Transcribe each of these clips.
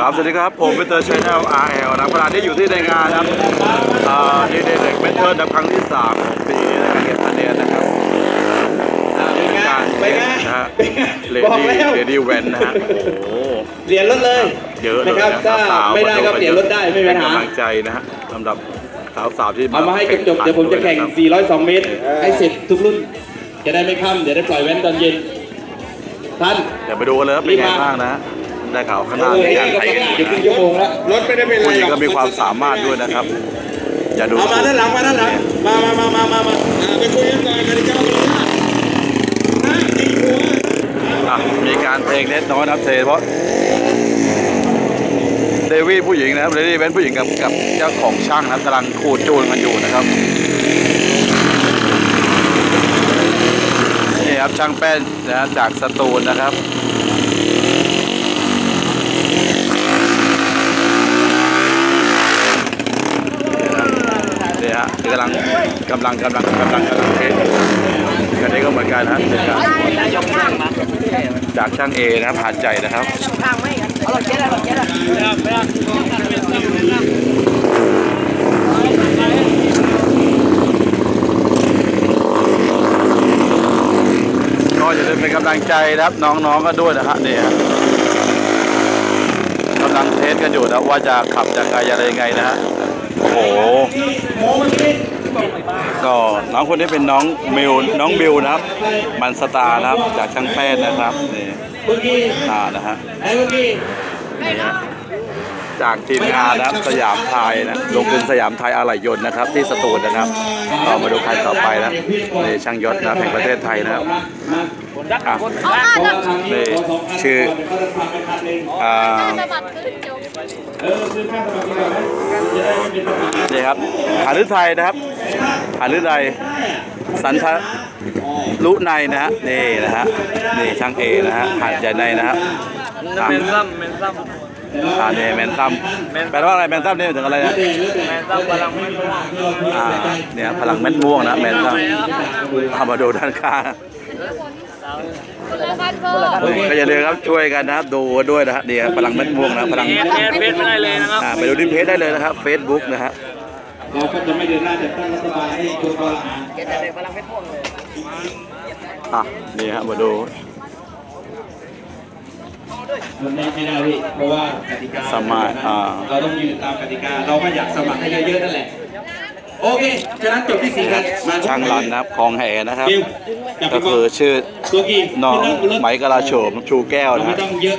ครับสวัสดีครับผมเป็นเตอร์ชแนล RL นะขณะที่อยู่ที่ในงานนะครับดีเดย์เด็กเมนเทอร์นะครั้งที่3ของปีในการเก็บคะแนนนะครับเป็นการไปไงนะฮะไปไงเลบอกดี้แล้วเลดี้แวนนะฮะโอ้โหเหรียญลดเลยเยอะเลยนะครับนะถ้าสาวๆไม่ได้ก็เหรียญลดได้ไม่มีปัญหาเป็นกำลังใจนะฮะสำหรับสาวๆที่เอามาให้จบๆเดี๋ยวผมจะแข่ง 402 เมตร ให้เสร็จทุกรุ่น จะได้ไม่ค่ำเดี๋ยวได้ปล่อยแว้นตอนเย็นท่านเดี๋ยวไปดูกันเลยว่าเป็นไงบ้างนะฮะ ได้ข่าวข้างหน้าเออมีนี่การก็เทประรนอยู่ครึ่งชั่วโมงรถไม่ได้เป็นไรผู้หญิงก็มีความสามารถด้วยนะครับ อย่าดูเอามาด้านหลังมาด้านหลังมามามามามามาไปคุยกันก่อนกติกาเป็นห้าห้าตีหัวอะมีการเพลงเล็กน้อยนะครับเทเพราะเดวี่ผู้หญิงนะครับเดวี่เป็นผู้หญิงกับกับเจ้าของช่างนะครับกำลังขูดจูนกันอยู่นะครับนี่ครับช่างแป้นนะฮะจากสตูลนะครับ ฮะกำลังกำลังกำลังกำลังกำลังเทสกันนี้ก็เหมือนกันนะฮะเป็นการจากช่างเอนะครับหาดใจนะครับก็อย่าลืมเป็นกำลังใจนะครับน้องๆก็ด้วยนะฮะเนี่ฮะกำลังเทสกันอยู่นะว่าจะขับจากไกลอะไรยังไงนะฮะ โอ้โหก็น้องคนนี้เป็นน้องมิวน้องบิวนะครับ มันสตาร์นะครับจากช่างแป้นนะครับนี่เมื่อกี้อ่านะฮะ จากทีมงานนะครับสยามไทยนะลงทุนสยามไทยอะไหล่ยนต์นะครับ ที่สตูลนะครับก็มาดูคันต่อไปนะนี่ช่างยศนะครับแห่งประเทศไทยนะครับอะเพราะว่าครั้งนี้นี่ขสงคันชื่อก่นเดี๋ยวเขาจะพาไปคันหนึ่งอ่าสะบัดขึ้นจบเออซื้อค่าสมัครดีกว่าไหมจะได้ไม่เป็นปัญหานี่ครับหาฤทัยนะครับหาฤทัยสันทลุในนะฮะนี่นะฮะนี่ช่างเอนะฮะหาดใหญ่ในนะฮะอะเมนซัมเมนซัม อ่านี่แมนซัมแปลว่าอะไรแมนซัมนี่ยถึงอะไรนะแมนซัมพลังไม่รู้อ่าเนี่ยพลังเม็ดม่วงนะแมนซัมเอามาดูด้านข้างก็อย่าลืมครับช่วยกันนะครับดูด้วยนะฮะเนี่ยพลังเม็ดม่วงนะพลังเอสเอสเพชรไม่ได้เลยนะครับอ่าไปดูที่เพจได้เลยนะครับ Facebook นะฮะเราก็จะไม่เดินหน้าจัดตั้งรัฐบาลให้คนกลางอะนี่ฮะมาดู มันไม่ไม่ได้พี่เพราะว่ากติกาสมัครอ่าเราต้องยืนตามกติกา เราก็อยากสมัครให้เยอะๆนั่นแหละ โอเคฉะนั้นจบที่สี่กันมาช่างรันนะครับคลองแหนะครับบิวจับก็ไปก่คืออนชื่อตัวกี่น้องขึ้บนรถไหมกะลาโฉมชูแก้วเรานะไม่ฮะต้องเยอะ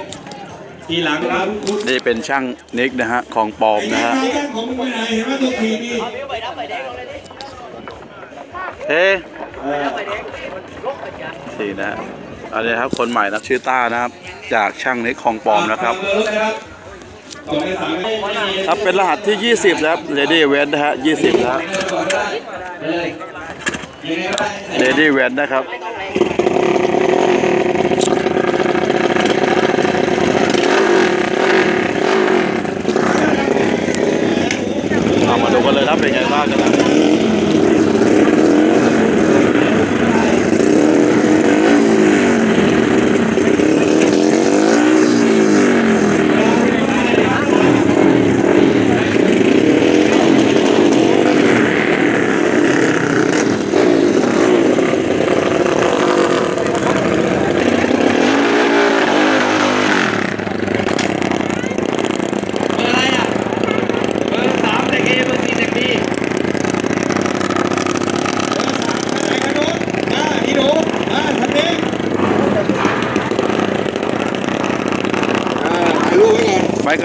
ทีหลังครับนี่เป็นช่างนิกนะฮะของปลอมนะฮะของมึงไปไหนเห็นว่าตัวขี่นี่เฮ้สี่นะฮะ อันนี้ครับคนใหม่นะชื่อต้านะครับ จากช่างนิคของปอมนะครับครับเป็นรหัสที่ 20 แล้วเลดี้เวนนะฮะ20แล้วเลดี้เวนนะครับ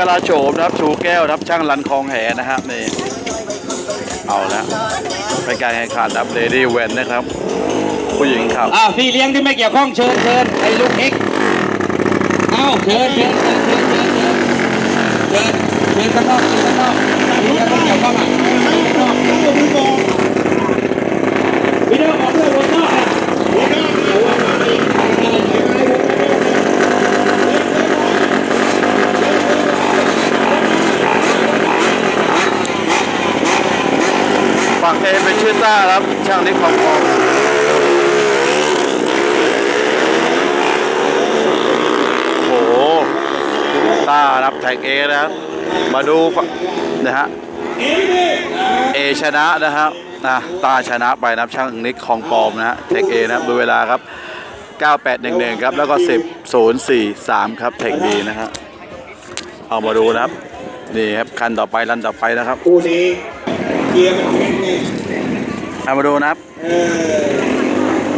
าลาโฉมครับชูแก้วครับช่างรันคองแหนะครับนี่เอาละเป็การแข่งขันดับเลดี้เวนนะครับ ผู้หญิงครับอ้าวพี่เลี้ยงที่ไม่เกี่ยวข้องเชิญเชิญไอ้ลูกเอ็กอ้าวเชิญเชิญเชิญเชิญเชิญเชิญเชิญเข้างนอกเชิญข้างนอกพี่ก็ต้องเกี่ยวข้องอะพี่เด้อบอกเพื่อนหัวหน้าหัวหน้า เป็นชื่อต้าครับช่างนิกของปลอมโอ้โหต้ารับแท็กเอนะครับมาดูนะฮะเอชนะนะครับนะตาชนะไปนับช่างนิกของปลอมนะฮะเทคเอนะครับดูเวลาครับ 9811 ครับแล้วก็ 10 043 ครับเทคดีนะฮะเอามาดูนะครับนี่ครับคันต่อไปรันต่อไปนะครับคู่นี้ เกียร์มันแข็งไงเอามาดูนะครับ เออ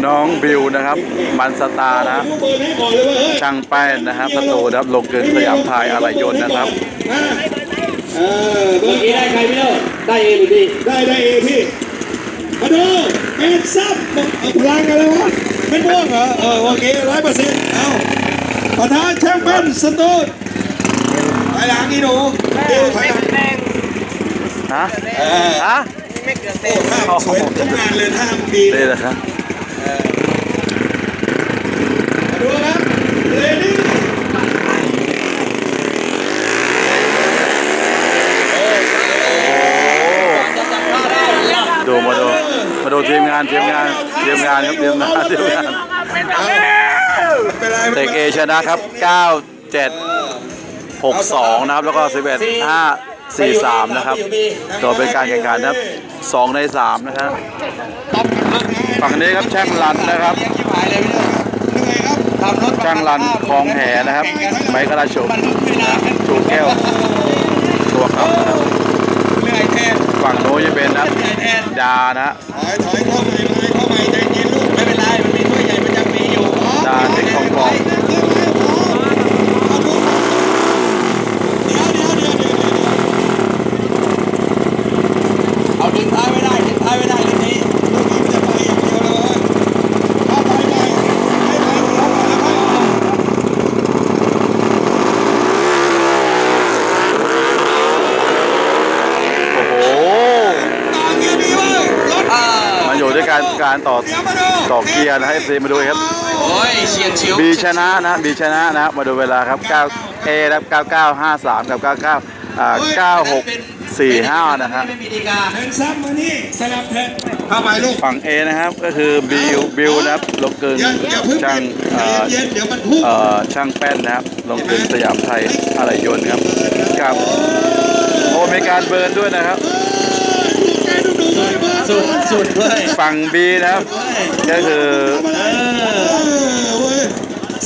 น้องบิวนะครับมันสตาร์นะครับเปิดให้ก่อนเลยว่าเฮ้ยช่างแป้นนะครับประตูนะครับลงกึนสยามไทยอะไรยนต์นะครับมาเออเบอเมื่อร์กี้ได้ใครพี่โน่ได้เอหรือดีได้ได้เอพี่ มาดูเป็นซับเอาพลังกันเลยวะเป็นม่วงเหรอ เออโอเคร้อยเปอร์เซ็นต์เอาประธานแชมเปี้ยนสตูดไปหลังนี่หนูเอวถอยหลัง ฮะ เออฮะโอ้ท่ามันสวยทุกงานเลยท่ามันดีนี่นะครับมาดูครับเลดี้ดูมาดูมาดูทีมงานทีมงานทีมงานครับทีมงานทีมงานเป็นไรเทคเอชนะครับ 9 7 6 2 นะครับ แล้วก็ 11 5 4 3 นะครับตัวเป็นการแข่งขันนะครับ 2 ใน 3 นะครับฝั่งนี้ครับช่างรันนะครับยังชิบหายเลยพี่โน่เหนื่อยครับทำรถช่างรันคลองแหนะครับ ไม้กระชุมมันลุกไม่ได้ชูแก้วตัวขับนะครับเหนื่อยแทนฝั่งโน้นจะเป็นนะเหนื่อยแทนดานะฮะถอยถอยเข้าใหม่ถอยเข้าใหม่ใจเย็นลูก ไม่เป็นไรมันมีถ้วยใหญ่ประจำปีอยู่ ดาเด็กของกอง เดี๋ยวเดี๋ยวเดี๋ยวเดี๋ยวเดี๋ยว เอาดึงท้ายไม่ได้ดึงท้ายไม่ได้เรื่องนี้ ลูกนี้มันจะไปอย่างเดียวเลยถ้าไปได้ให้ไปหัวก่อนแล้วค่อยออก โอ้โห ต่อเกียร์ดีเว้ยรถ อ่า มาอยู่ด้วย การการต่อเดี๋ยวมาดูต่อเกียร์นะให้ซีมาดูครับโอ้ยเฉียดฉิวบีชนะนะบีชนะนะครับมาดูเวลาครับ9 A นะครับ9953กับ99อ่า9645นะฮะไม่มีดีกาเห็นซ้ำมานี่สลับแทนเข้าไปลูกฝั่ง A นะครับก็คือบิวบิวนะครับลงเกินอย่าอย่าเพิ่งช่างใจเอ่อเย็นๆเดี๋ยวมันพุ่งเอ่อช่างแป้นนะครับลงเกินสยามไทยอะไรยนต์ครับกับโอ้มีการเบิร์นด้วยนะครับ สุดสุดด้วยฝั่ง B นะครับก็คือเออเว้ย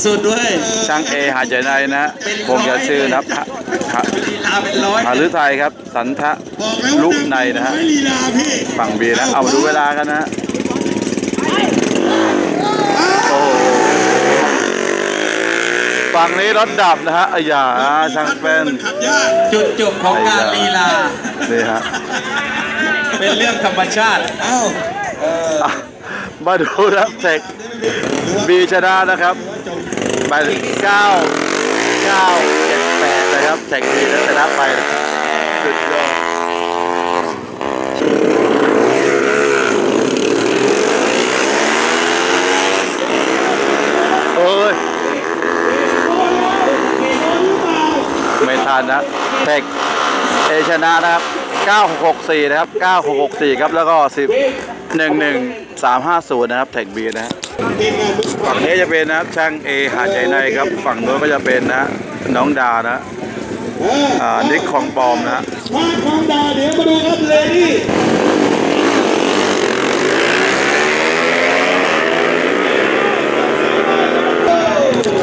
สุดด้วยช่าง A หาดใหญ่ในนะฮะคงจะชื่อนะครับหหลีลาเป็นร้อยหาลือไทยครับ สันทะบอกแล้วลุกในนะฮะไม่ลีลาพี่ฝั่ง B นะ เอามาดูเวลากันนะฮะโอ้โหฝั่งนี้รถดับนะฮะอ้ยาช่างแป้นมันขับยากจุดจบของการลีลานี่ฮะ เป็นเรื่องธรรมชาติเอ้าอะมาดูครับเทคบีชนะนะครับไปเก้าเก้าเจ็ดแปดนะครับเทคบีชนะไปสุดยอดโอ้ยไม่ทันนะเทคเอชนะนะครับ 9664 นะครับ 9664 ครับ แล้วก็10 11350 นะครับเทคบีนะฮะฝั่งนี้จะเป็นนะครับ ช่างเอหาดใหญ่ในครับ ฝั่งโน้นก็จะเป็นนะน้องดานะเอออ่านิกของปลอมนะฮะมาความดาเดี๋ยวมาดูครับเลดี้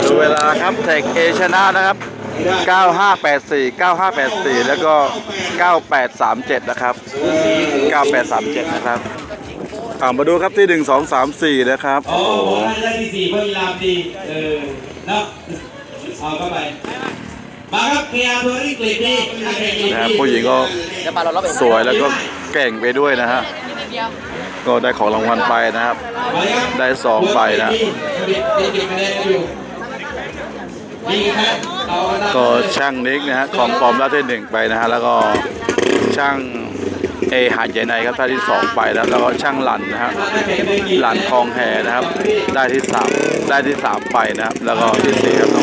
ดูเวลาครับเทคเอชนะนะครับ 9584 9584 แล้วก็ 9837 นะครับ 9837 นะครับอ่ามาดูครับที่ 1 2 3 4 นะครับ โอ้โหได้ที่สี่เพราะลีลาดีเออเนาะเอาเข้าไปมาครับเกียร์ตัวนี้กรีดดีกรีดดีนะผู้หญิงก็สวยแล้วก็เก่งไปด้วยนะฮะก็ได้ของรางวัลไปนะครับ ได้สองใบนะ ก็ช่างนิกนะฮะของปลอมได้ที่หนึ่งไปนะฮะแล้วก็ช่างเอหาดใหญ่ในครับได้ที่สองไปแล้วแล้วก็ช่างหลันนะฮะหลันคลองแหนะครับ ได้ที่สามได้ที่สามไปนะครับ แล้วก็ที่สี่ครับ